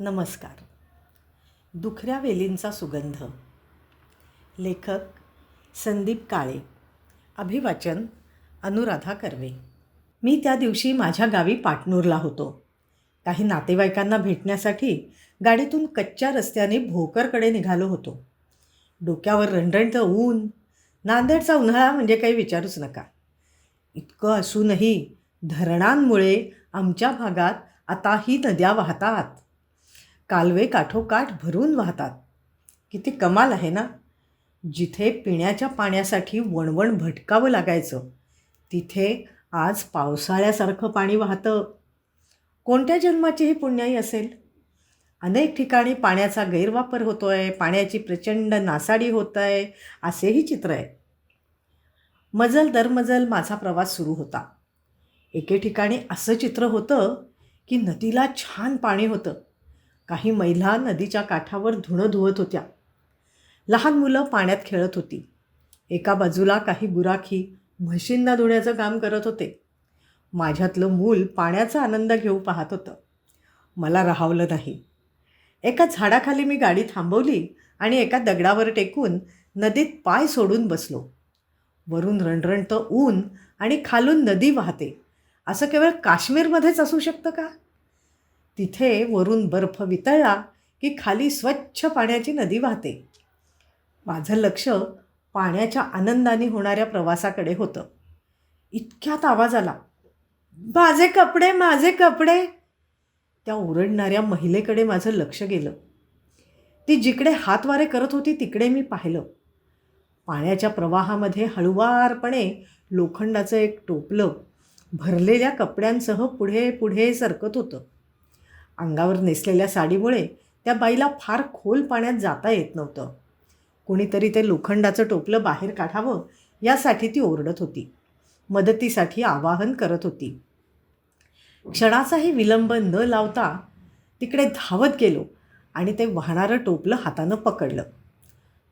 नमस्कार. दुखऱ्या वेलींचा सुगंध. लेखक संदीप काळे. अभिवाचन अनुराधा कर्वे. मी त्या दिवशी माझ्या गावी पाटणूरला होतो. काही नातेवाईकांना भेटण्यासाठी गाडीतून कच्च्या रस्त्याने भोकरकडे निघालो होतो. डोक्यावर रणरणतं ऊन नांदेडचा उन्हाळा म्हणजे काही विचारूच नका. इतकं असूनही धरणांमुळे आमच्या भागात आताही नद्या वाहतात. कालवे काठोकाठ भरून वाहतात. किती कमाल आहे ना? जिथे पिण्याच्या पाण्यासाठी वणवण भटकावं लागायचं तिथे आज पावसाळ्यासारखं पाणी वाहतं. कोणत्या जन्माची ही पुण्याई असेल? अनेक ठिकाणी पाण्याचा गैरवापर होतो आहे पाण्याची प्रचंड नासाडी होत आहे असेही चित्र आहे. मजल दरमजल माझा प्रवास सुरू होता. एके ठिकाणी असं चित्र होतं की नदीला छान पाणी होतं. काही महिला नदीच्या काठावर धुणं धुवत होत्या. लहान मुलं पाण्यात खेळत होती. एका बाजूला काही गुराखी म्हशींना धुण्याचं काम करत होते. माझ्यातलं मूल पाण्याचा आनंद घेऊ पाहत होतं. मला राहावलं नाही. एका झाडाखाली मी गाडी थांबवली आणि एका दगडावर टेकून नदीत पाय सोडून बसलो. वरून रणरणतं ऊन आणि खालून नदी वाहते. असं केवळ काश्मीरमध्येच असू शकतं का? तिथे वरून बर्फ वितळला की खाली स्वच्छ पाण्याची नदी वाहते. माझं लक्ष पाण्याच्या आनंदाने होणाऱ्या प्रवासाकडे होतं. इतक्यात आवाज आला माझे कपडे माझे कपडे. त्या ओरडणाऱ्या महिलेकडे माझं लक्ष गेलं. ती जिकडे हातवारे करत होती तिकडे मी पाहिलं. पाण्याच्या प्रवाहामध्ये हळुवारपणे लोखंडाचं एक टोपलं भरलेल्या कपड्यांसह पुढे पुढे सरकत होतं. अंगावर नेसलेल्या साडीमुळे त्या बाईला फार खोल पाण्यात जाता येत नव्हतं. कुणीतरी ते लोखंडाचं टोपलं बाहेर काढावं यासाठी ती ओरडत होती. मदतीसाठी आवाहन करत होती. क्षणाचाही विलंब न लावता तिकडे धावत गेलो आणि ते वाहणारं टोपलं हातानं पकडलं.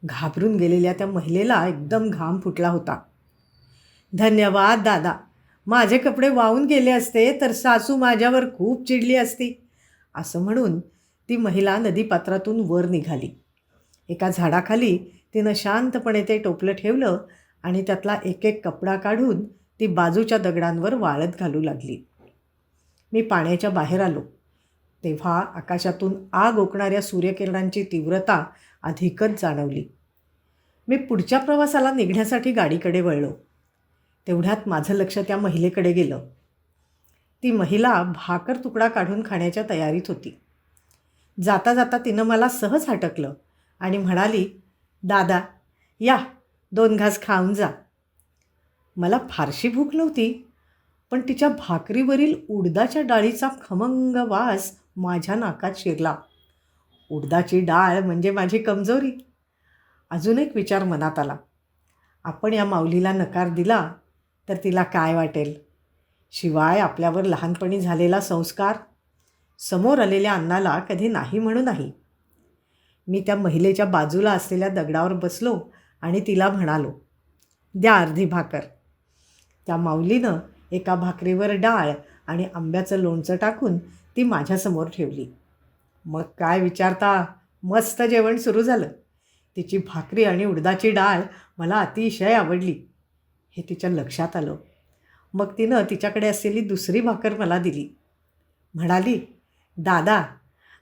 घाबरून गेलेल्या त्या महिलेला एकदम घाम फुटला होता. धन्यवाद दादा. माझे कपडे वाहून गेले असते तर सासू माझ्यावर खूप चिडली असती. असं म्हणून ती महिला नदीपात्रातून वर निघाली. एका झाडाखाली तिनं शांतपणे ते टोपलं ठेवलं आणि त्यातला एक एक कपडा काढून ती बाजूच्या दगडांवर वाळत घालू लागली. मी पाण्याच्या बाहेर आलो. तेव्हा आकाशातून आग ओकणाऱ्या सूर्यकिरणांची तीव्रता अधिकच जाणवली. मी पुढच्या प्रवासाला निघण्यासाठी गाडीकडे वळलो. तेवढ्यात माझं लक्ष त्या महिलेकडे गेलं. ती महिला भाकर तुकडा काढून खाण्याच्या तयारीत होती. जाता जाता तिनं मला सहज हटकलं आणि म्हणाली दादा या दोन घास खाऊन जा. मला फारशी भूक नव्हती पण तिच्या भाकरीवरील उडदाच्या डाळीचा खमंग वास माझ्या नाकात शिरला. उडदाची डाळ म्हणजे माझी कमजोरी. अजून एक विचार मनात आला. आपण या माऊलीला नकार दिला तर तिला काय वाटेल? शिवाय आपल्यावर लहानपणी झालेला संस्कार समोर आलेल्या अन्नाला कधी नाही म्हणू नाही. मी त्या महिलेच्या बाजूला असलेल्या दगडावर बसलो आणि तिला म्हणालो द्या अर्धी भाकर. त्या माऊलीनं एका भाकरीवर डाळ आणि आंब्याचं लोणचं टाकून ती माझ्यासमोर ठेवली. मग काय विचारता? मस्त जेवण सुरू झालं. तिची भाकरी आणि उडदाची डाळ मला अतिशय आवडली. हे तिच्या लक्षात आलं. मग तिनं तिच्याकडे असलेली दुसरी भाकर मला दिली. म्हणाली दादा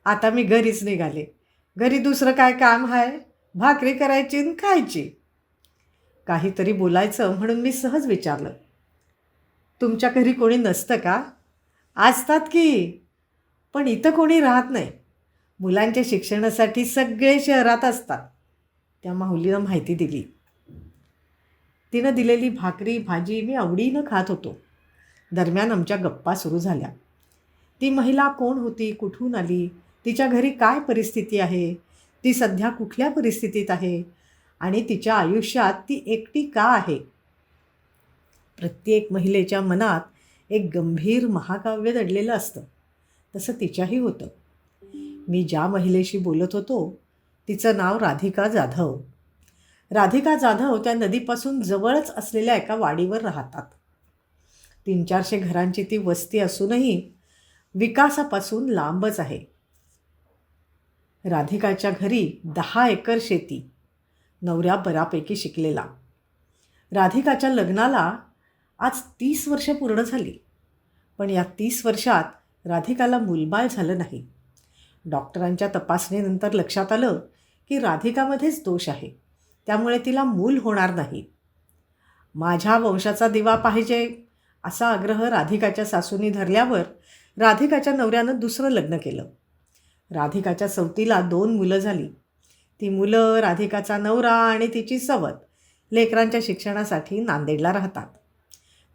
आता मी घरीच निघाले. घरी दुसरं काय काम आहे भाकरी करायची आणि खायची. काहीतरी बोलायचं म्हणून मी सहज विचारलं तुमच्या घरी कोणी नसतं का? असतात की? पण इथं कोणी राहत नाही. मुलांच्या शिक्षणासाठी सगळे शहरात असतात. त्या माऊलीनं माहिती दिली. तिनं दिलेली भाकरी भाजी मी आवडीनं खात होतो. दरम्यान आमच्या गप्पा सुरू झाल्या. ती महिला कोण होती? कुठून आली? तिच्या घरी काय परिस्थिती आहे? ती सध्या कुठल्या परिस्थितीत आहे? आणि तिच्या आयुष्यात ती एकटी का आहे? प्रत्येक महिलेच्या मनात एक गंभीर महाकाव्य दडलेलं असतं. तसं तिच्याही होतं. मी ज्या महिलेशी बोलत होतो तिचं नाव राधिका जाधव. राधिका जाधव त्या नदीपासून जवळच असलेल्या एका वाडीवर राहतात. तीन चारशे घरांची ती वस्ती असूनही विकासापासून लांबच आहे. राधिकाच्या घरी दहा एकर शेती नवऱ्या बऱ्यापैकी शिकलेला. राधिकाच्या लग्नाला आज तीस वर्ष पूर्ण झाली पण या तीस वर्षात राधिकाला मूलबाळ झालं नाही. डॉक्टरांच्या तपासणीनंतर लक्षात आलं की राधिकामध्येच दोष आहे. त्यामुळे तिला मूल होणार नाही. माझ्या वंशाचा दिवा पाहिजे असा आग्रह राधिकाच्या सासूनी धरल्यावर राधिकाच्या नवऱ्यानं दुसरं लग्न केलं. राधिकाच्या सवतीला दोन मुलं झाली. ती मुलं राधिकाचा नवरा आणि तिची सवत लेकरांच्या शिक्षणासाठी नांदेडला राहतात.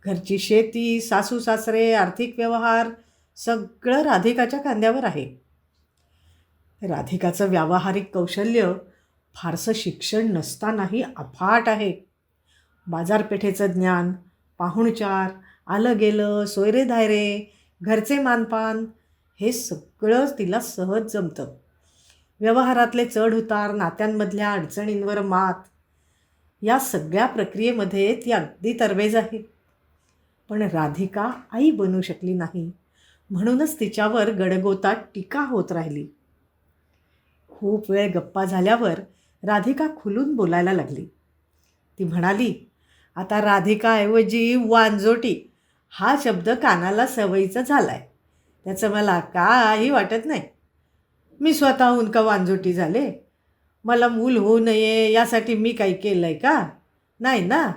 घरची शेती सासू सासरे आर्थिक व्यवहार सगळं राधिकाच्या खांद्यावर आहे. राधिकाचं व्यावहारिक कौशल्य फारसं शिक्षण नसतानाही अफाट आहे. बाजारपेठेचं ज्ञान पाहुणचार आलं गेलं सोयरे धायरे घरचे मानपान हे सगळं तिला सहज जमतं. व्यवहारातले चढ उतार नात्यांमधल्या अडचणींवर मात या सगळ्या प्रक्रियेमध्ये ती अगदी तरवेज आहे. पण राधिका आई बनू शकली नाही म्हणूनच तिच्यावर गडगोतात टीका होत राहिली. खूप वेळ गप्पा झाल्यावर राधिका खुलून बोलायला लागली. ती म्हणाली आता राधिकाऐवजी वांजोटी हा शब्द कानाला सवयीचा झाला आहे त्याचं मला काही वाटत नाही. मी स्वतःहून का वांजोटी झाले? मला मूल होऊ नये यासाठी मी काही केलं आहे का? नाही ना?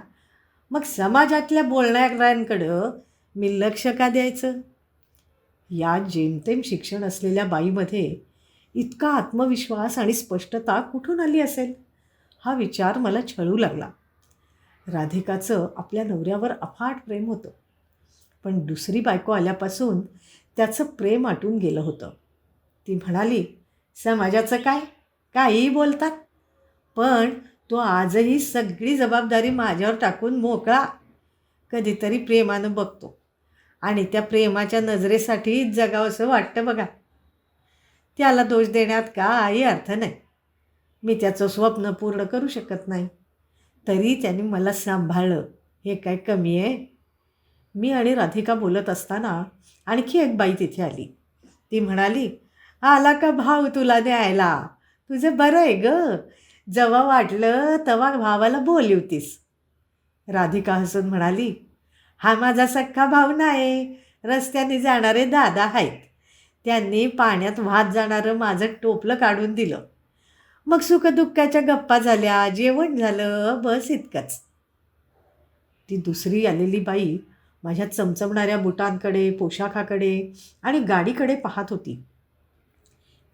मग समाजातल्या बोलणाऱ्यांकडं मी लक्ष का द्यायचं? या जेमतेम शिक्षण असलेल्या बाईमध्ये इतका आत्मविश्वास आणि स्पष्टता कुठून आली असेल? हा विचार मला छळू लागला. राधिकाचं आपल्या नवऱ्यावर अफाट प्रेम होतं. पण दुसरी बायको आल्यापासून त्याचं प्रेम आटून गेलं होतं. ती म्हणाली समाजाचं काय? काही बोलतात. पण तो आजही सगळी जबाबदारी माझ्यावर टाकून मोकळा. कधीतरी प्रेमानं बघतो. आणि त्या प्रेमाच्या नजरेसाठी जगावंसं वाटतं बघा. त्याला दोष देण्यात काही अर्थ नाही. मी त्याचं स्वप्न पूर्ण करू शकत नाही. तरी त्याने मला सांभाळलं. हे काय कमी आहे? मी आणि राधिका बोलत असताना आणखी एक बाई तिथे आली. ती म्हणाली आला का भाव तुला द्यायला तुझं बरं आहे ग. जेव्हा वाटलं तेव्हा भावाला बोलवतीस होतीस. राधिका हसून म्हणाली हा माझा सख्खा भाव नाही. रस्त्याने जाणारे दादा आहेत. त्यांनी पाण्यात वाहत जाणारं माझं टोपलं काढून दिलं. मग सुखदुःखाच्या गप्पा झाल्या जेवण झालं बस इतकंच. ती दुसरी आलेली बाई माझ्या चमचमणाऱ्या बुटांकडे पोशाखाकडे आणि गाडीकडे पाहत होती.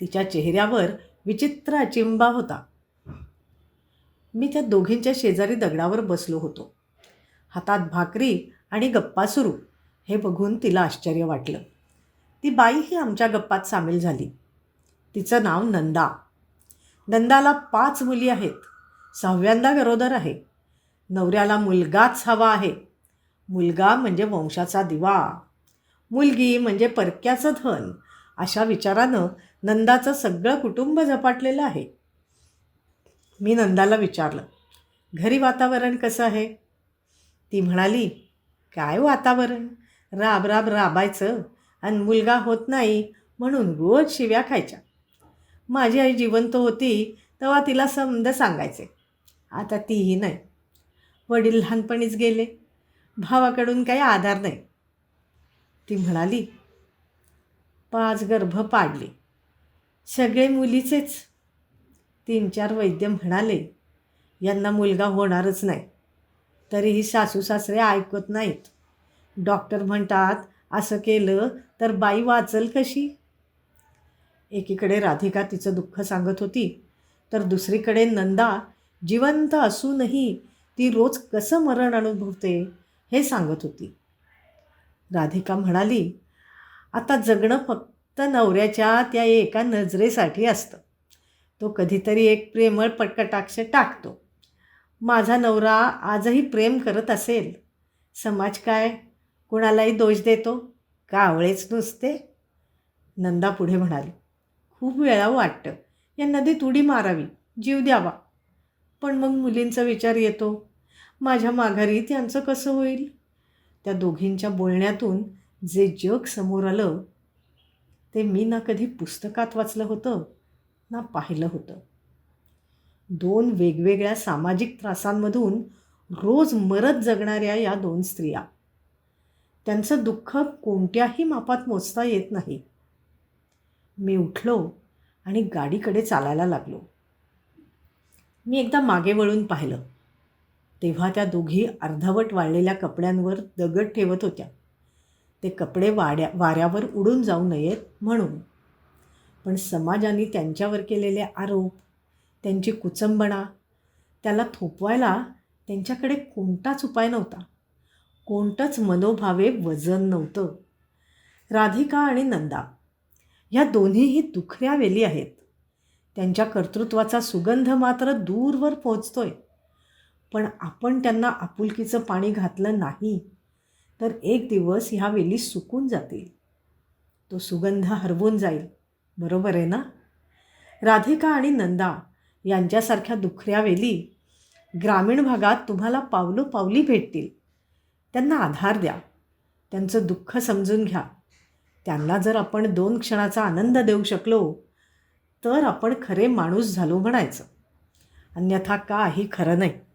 तिच्या चेहऱ्यावर विचित्र अचिंबा होता. मी त्या दोघींच्या शेजारी दगडावर बसलो होतो. हातात भाकरी आणि गप्पा सुरू हे बघून तिला आश्चर्य वाटलं. ती बाई ही आमच्या गप्पात सामील झाली. तिचं नाव नंदा. नंदाला पाच मुली आहेत. सहाव्यांदा गरोदर आहे. नवऱ्याला मुलगाच हवा आहे. मुलगा म्हणजे वंशाचा दिवा. मुलगी म्हणजे परक्याचं धन. अशा विचारानं नंदाचं सगळं कुटुंब झपाटलेलं आहे. मी नंदाला विचारलं घरी वातावरण कसं आहे? ती म्हणाली काय वातावरण? राब राब राबायचं. आणि मुलगा होत नाही म्हणून रोज शिव्या खायच्या. माझी आई जिवंत होती तेव्हा तिला समद सांगायचे. आता तीही नाही. वडील लहानपणीच गेले. भावाकडून काही आधार नाही. ती म्हणाली पाच गर्भ पाडले. सगळे मुलीचेच. तीन चार वैद्य म्हणाले यांना मुलगा होणारच नाही. तरीही सासू सासरे ऐकत नाहीत. डॉक्टर म्हणतात असं केलं तर बाई वाचल कशी? एकीकडे राधिका तिचं दुःख सांगत होती तर दुसरीकडे नंदा जिवंत असूनही ती रोज कसं मरण अनुभवते हे सांगत होती. राधिका म्हणाली आता जगणं फक्त नवऱ्याच्या त्या एका नजरेसाठी असतं. तो कधीतरी एक प्रेमळ पटकटाक्ष टाकतो. माझा नवरा आजही प्रेम करत असेल. समाज काय कुणालाही दोष देतो का आवळेच नुसते? नंदा पुढे म्हणाली खूप वेळा वाटतं. या नदीत उडी मारावी. जीव द्यावा. पण मग मुलींचा विचार येतो. माझ्या माघारी त्यांचं कसं होईल? त्या दोघींच्या बोलण्यातून जे जग समोर आलं ते मी ना कधी पुस्तकात वाचलं होतं ना पाहिलं होतं. दोन वेगवेगळ्या सामाजिक त्रासांमधून रोज मरत जगणाऱ्या या दोन स्त्रिया त्यांचं दुःख कोणत्याही मापात मोजता येत नाही. मी उठलो आणि गाडीकडे चालायला लागलो. मी एकदा मागे वळून पाहिलं. तेव्हा त्या दोघी अर्धवट वाळलेल्या कपड्यांवर दगड ठेवत होत्या. ते कपडे वाड्या वाऱ्यावर उडून जाऊ नयेत म्हणून. पण समाजाने त्यांच्यावर केलेले आरोप त्यांची कुचंबणा त्याला थोपवायला त्यांच्याकडे कोणताच उपाय नव्हता. कोणतंच मनोभावे वजन नव्हतं. राधिका आणि नंदा ह्या दोन्हीही दुखऱ्या वेली आहेत. त्यांच्या कर्तृत्वाचा सुगंध मात्र दूरवर पोचतोय पण आपण त्यांना आपुलकीचं पाणी घातलं नाही तर एक दिवस ह्या वेली सुकून जातील. तो सुगंध हरवून जाईल. बरोबर आहे ना? राधिका आणि नंदा यांच्यासारख्या दुखऱ्या वेली ग्रामीण भागात तुम्हाला पावलो पावली भेटतील. त्यांना आधार द्या. त्यांचं दुःख समजून घ्या. त्यांना जर आपण दोन क्षणाचा आनंद देऊ शकलो तर आपण खरे माणूस झालो म्हणायचं. अन्यथा काही खरं नाही.